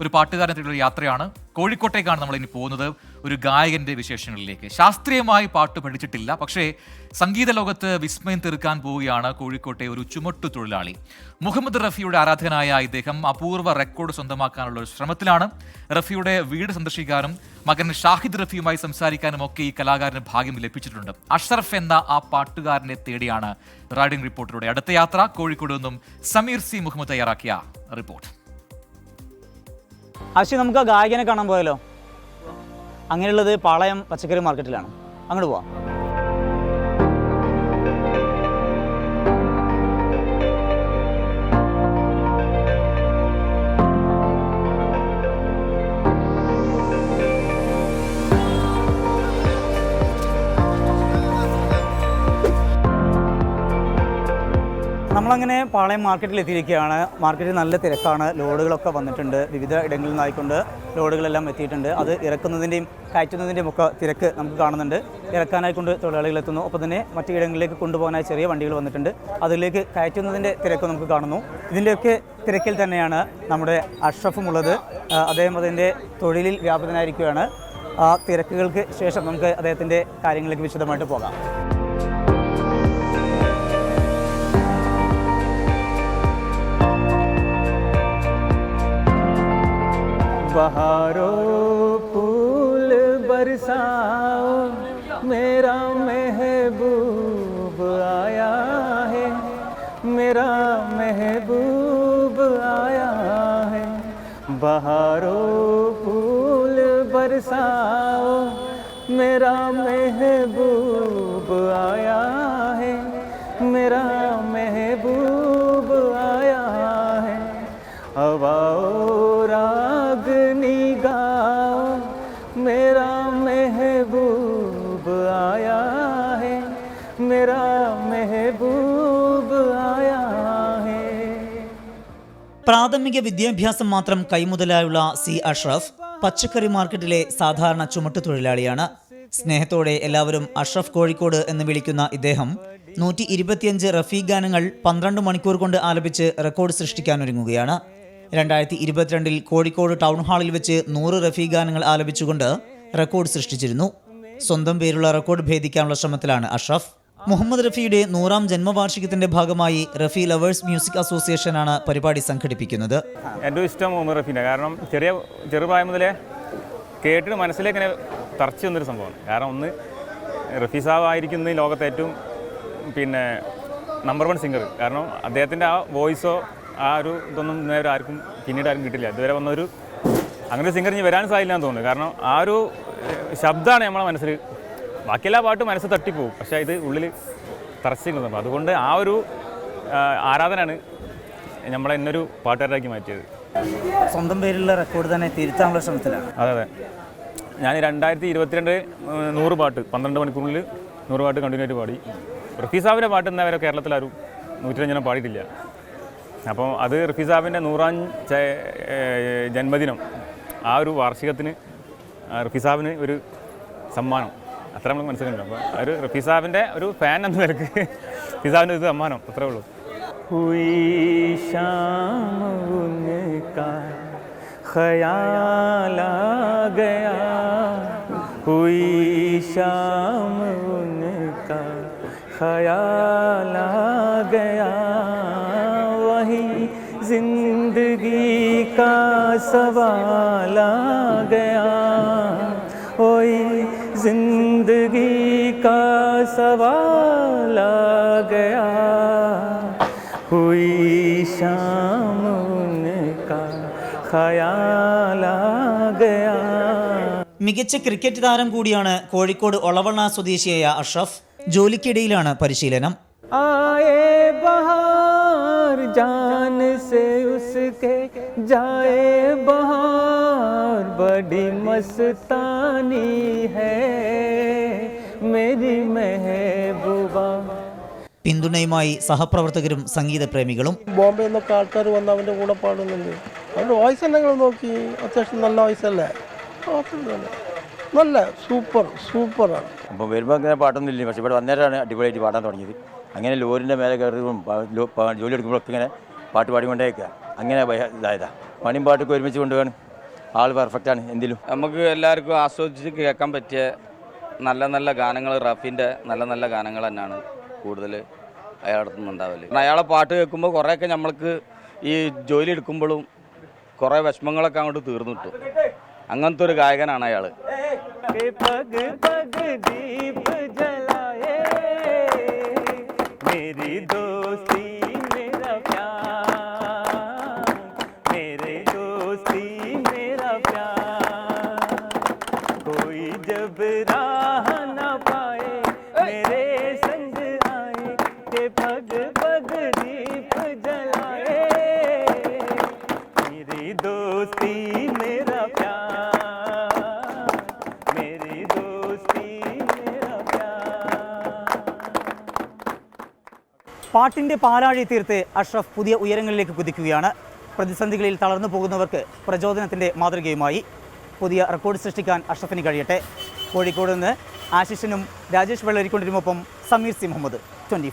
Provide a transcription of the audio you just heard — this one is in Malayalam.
ഒരു ഒരു യാത്രയാണ്. കോഴിക്കോട്ടേക്കാണ് നമ്മൾ ഇനി പോകുന്നത്. ഒരു ഗായകന്റെ വിശേഷങ്ങളിലേക്ക്. ശാസ്ത്രീയമായി പാട്ട് പഠിച്ചിട്ടില്ല. പക്ഷേ സംഗീത ലോകത്ത് വിസ്മയം തീർക്കാൻ പോവുകയാണ് കോഴിക്കോട്ടെ ഒരു ചുമട്ടു തൊഴിലാളി. മുഹമ്മദ് റഫിയുടെ ആരാധകനായ ഇദ്ദേഹം അപൂർവ റെക്കോർഡ് സ്വന്തമാക്കാനുള്ള ഒരു ശ്രമത്തിലാണ്. റഫിയുടെ വീട് സന്ദർശിക്കാനും മകൻ ഷാഹിദ് റഫിയുമായി സംസാരിക്കാനും ഒക്കെ ഈ കലാകാരന് ഭാഗ്യം ലഭിച്ചിട്ടുണ്ട്. അഷ്റഫ് എന്ന ആ പാട്ടുകാരനെ തേടിയാണ് റൈഡിംഗ് റിപ്പോർട്ടിലൂടെ അടുത്ത യാത്ര. കോഴിക്കോട് നിന്നും സമീർ സി മുഹമ്മദ് തയ്യാറാക്കിയ റിപ്പോർട്ട്. ആശി നമുക്ക് ആ ഗായകനെ കാണാൻ പോയാലോ? അങ്ങനെയുള്ളത് പാളയം പച്ചക്കറി മാർക്കറ്റിലാണ് അങ്ങോട്ട് പോവാം. നമ്മളങ്ങനെ പാളയം മാർക്കറ്റിൽ എത്തിയിരിക്കുകയാണ്. മാർക്കറ്റിൽ നല്ല തിരക്കാണ്. ലോഡുകളൊക്കെ വന്നിട്ടുണ്ട്. വിവിധ ഇടങ്ങളിൽ നിന്നായിക്കൊണ്ട് ലോഡുകളെല്ലാം എത്തിയിട്ടുണ്ട്. അത് ഇറക്കുന്നതിന്റെയും കയറ്റുന്നതിന്റെയും ഒക്കെ തിരക്ക് നമുക്ക് കാണുന്നുണ്ട്. ഇറക്കാനായിക്കൊണ്ട് തൊഴിലാളികൾ എത്തുന്നു. ഒപ്പം തന്നെ മറ്റു ഇടങ്ങളിലേക്ക് കൊണ്ടുപോകാനായി ചെറിയ വണ്ടികൾ വന്നിട്ടുണ്ട്. അതിലേക്ക് കയറ്റുന്നതിന്റെ തിരക്ക് നമുക്ക് കാണുന്നു. ഇതിന്റെയൊക്കെ തിരക്കിൽ തന്നെയാണ് നമ്മുടെ അഷ്റഫും ഉള്ളത്. ആ, അദ്ദേഹം അതിന്റെ തൊഴിലിൽ വ്യാപൃതനായിരിക്കുകയാണ്. ആ തിരക്കുകൾക്ക് ശേഷം നമുക്ക് അദ്ദേഹത്തിന്റെ കാര്യങ്ങളിലേക്ക് വിശദമായിട്ട് പോകാം. बहारों फूल बरसाओ, मेरा महबूब आया है, मेरा महबूब आया है। बहारों फूल बरसाओ, मेरा महबूब आया है, मेरा പ്രാഥമിക വിദ്യാഭ്യാസം മാത്രം കൈമുതലായുള്ള സി അഷ്റഫ് പച്ചക്കറി മാർക്കറ്റിലെ സാധാരണ ചുമട്ടു തൊഴിലാളിയാണ്. സ്നേഹത്തോടെ എല്ലാവരും അഷ്റഫ് കോഴിക്കോട് എന്ന് വിളിക്കുന്ന ഇദ്ദേഹം നൂറ്റി ഇരുപത്തിയഞ്ച് റഫീ ഗാനങ്ങൾ പന്ത്രണ്ട് മണിക്കൂർ കൊണ്ട് ആലപിച്ച് റെക്കോർഡ് സൃഷ്ടിക്കാനൊരുങ്ങുകയാണ്. രണ്ടായിരത്തി ഇരുപത്തിരണ്ടിൽ കോഴിക്കോട് ടൗൺ ഹാളിൽ വെച്ച് നൂറ് റഫീ ഗാനങ്ങൾ ആലപിച്ചുകൊണ്ട് റെക്കോർഡ് സൃഷ്ടിച്ചിരുന്നു. സ്വന്തം പേരുള്ള റെക്കോർഡ് ഭേദിക്കാനുള്ള ശ്രമത്തിലാണ് അഷ്റഫ്. മുഹമ്മദ് റഫിയുടെ നൂറാം ജന്മവാർഷികത്തിന്റെ ഭാഗമായി റഫി ലവേഴ്സ് മ്യൂസിക് അസോസിയേഷനാണ് പരിപാടി സംഘടിപ്പിക്കുന്നത്. എന്റെ ഇഷ്ടം മുഹമ്മദ് റഫീനെ കാരണം ചെറിയ ചെറുപ്രായം മുതലേ കേട്ടിട്ട് മനസ്സിലേക്ക് തറച്ചു വന്നൊരു സംഭവമാണ്. കാരണം ഒന്ന് റഫീ സാബ് ആയിരിക്കുന്ന ലോകത്തെ ഏറ്റവും പിന്നെ നമ്പർ വൺ സിംഗർ കാരണം അദ്ദേഹത്തിന്റെ ആ വോയിസോ ആ ഒരു ഇതൊന്നും നേരെ ആർക്കും പിന്നീട് ആരും കിട്ടില്ല. ഇതുവരെ വന്നൊരു അങ്ങനെ സിംഗർ ഇനി വരാൻ സാധില്ല എന്ന് തോന്നുന്നു. കാരണം ആ ഒരു ശബ്ദമാണ് നമ്മളെ മനസ്സിൽ ബാക്കി പാട്ട് മനസ്സ് തട്ടിപ്പോവും. പക്ഷേ ഇത് ഉള്ളിൽ തറച്ചിരിക്കുന്നത് അതുകൊണ്ട് ആ ഒരു ആരാധനയാണ് നമ്മളെ ഇന്നൊരു പാട്ടുകാരാക്കി മാറ്റിയത്. സ്വന്തം പേരിലുള്ള റെക്കോർഡ് തന്നെ തിരുത്താനുള്ള ശ്രമത്തിലാണ്. അതെ അതെ. ഞാൻ രണ്ടായിരത്തി ഇരുപത്തിരണ്ട് നൂറ് പാട്ട് പന്ത്രണ്ട് മണിക്കൂറിൽ നൂറ് പാട്ട് കണ്ടിന്യൂ ആയിട്ട് പാടി. റഫീ സാബിന്റെ പാട്ട് എന്നാൽ വരെ കേരളത്തിൽ ആരും നൂറ്റിരഞ്ചെണ്ണം പാടിയിട്ടില്ല. അപ്പോൾ അത് റഫീ സാബിന്റെ നൂറാം ജന്മദിനം ആ ഒരു വാർഷികത്തിന് റഫീ സാബിന് ഒരു സമ്മാനം. അത്ര നമ്മൾ മനസ്സിലുണ്ട് അപ്പോൾ ഒരു റഫീ സാബിൻ്റെ ഒരു ഫാൻ എന്ന നിലക്ക് റഫീ സാബിൻ്റെ ഒരു സമ്മാനം അത്രേ ഉള്ളൂ हुई शाम उनका ख्याल आ गया हुई शाम उनका ख्याल आ गया वही जिंदगी का सवाल आ गया वही जिंदगी का सवाल आ गया हुई शाम उनका ख्याल आ गया മികച്ച ക്രിക്കറ്റ് താരം കൂടിയാണ് കോഴിക്കോട് ഒളവണ്ണ സ്വദേശിയായ അഷ്റഫ് ജോലിക്കിടയിലാണ് പരിശീലനം ആയേ ബഹാർ ജാൻ സെ ഉസ്കെ ജായേ ബഹാർ ബഡി മസ്താനി ഹേ മെഹബൂബ. പിന്തുണയുമായി സഹപ്രവർത്തകരും സംഗീത പ്രേമികളും ബോംബെ നിന്നൊക്കെ ആൾക്കാർ വന്ന് അവന്റെ കൂടെ പാടുന്നുണ്ട്. അവന്റെ വോയിസ് തന്നെ നിങ്ങൾ നോക്കി അത്യാവശ്യം നല്ല വോയിസ് അല്ലേ? നല്ല. സൂപ്പർ സൂപ്പറാണ് അപ്പോൾ വരുമ്പോൾ അങ്ങനെ പാട്ടൊന്നും ഇല്ല. പക്ഷേ ഇവിടെ വന്നേരാണ് അടിപൊളിയായിട്ട് പാടാൻ തുടങ്ങിയത്. അങ്ങനെ ലോറിന്റെ മേലെ കയറും ജോലി എടുക്കുമ്പോഴൊക്കെ ഇങ്ങനെ പാട്ട് പാടിക്കൊണ്ടേക്കുക അങ്ങനെ ഇതായതാ. പണിയും പാട്ടൊക്കെ ഒരുമിച്ച് കൊണ്ടുപോകാൻ ആൾ പെർഫെക്റ്റ് ആണ് എന്തിലും. നമുക്ക് എല്ലാവർക്കും ആസ്വദിച്ച് കേൾക്കാൻ പറ്റിയ നല്ല നല്ല ഗാനങ്ങൾ റഫീന്റെ നല്ല നല്ല ഗാനങ്ങൾ തന്നെയാണ് കൂടുതൽ അയാളുടെ നിന്നുണ്ടാവൽ അയാളെ പാട്ട് കേൾക്കുമ്പോൾ കുറേയൊക്കെ നമ്മൾക്ക് ഈ ജോലി എടുക്കുമ്പോഴും കുറേ വിഷമങ്ങളൊക്കെ അങ്ങോട്ട് തീർന്നു കിട്ടും അങ്ങനത്തെ ഒരു ഗായകനാണ് അയാൾ പാട്ടിന്റെ പാലാഴി തീർത്ത് അഷ്റഫ് പുതിയ ഉയരങ്ങളിലേക്ക് കുതിക്കുകയാണ്. പ്രതിസന്ധികളിൽ തളർന്നു പോകുന്നവർക്ക് പ്രചോദനത്തിന്റെ മാതൃകയുമായി പുതിയ റെക്കോർഡ് സൃഷ്ടിക്കാൻ അഷ്റഫിന് കഴിയട്ടെ. കോഴിക്കോട് നിന്ന് ആശിഷിനും രാജേഷ് വെള്ളരിക്കൊണ്ടിനുമൊപ്പം സമീർ സി മുഹമ്മദ്. ട്വന്റി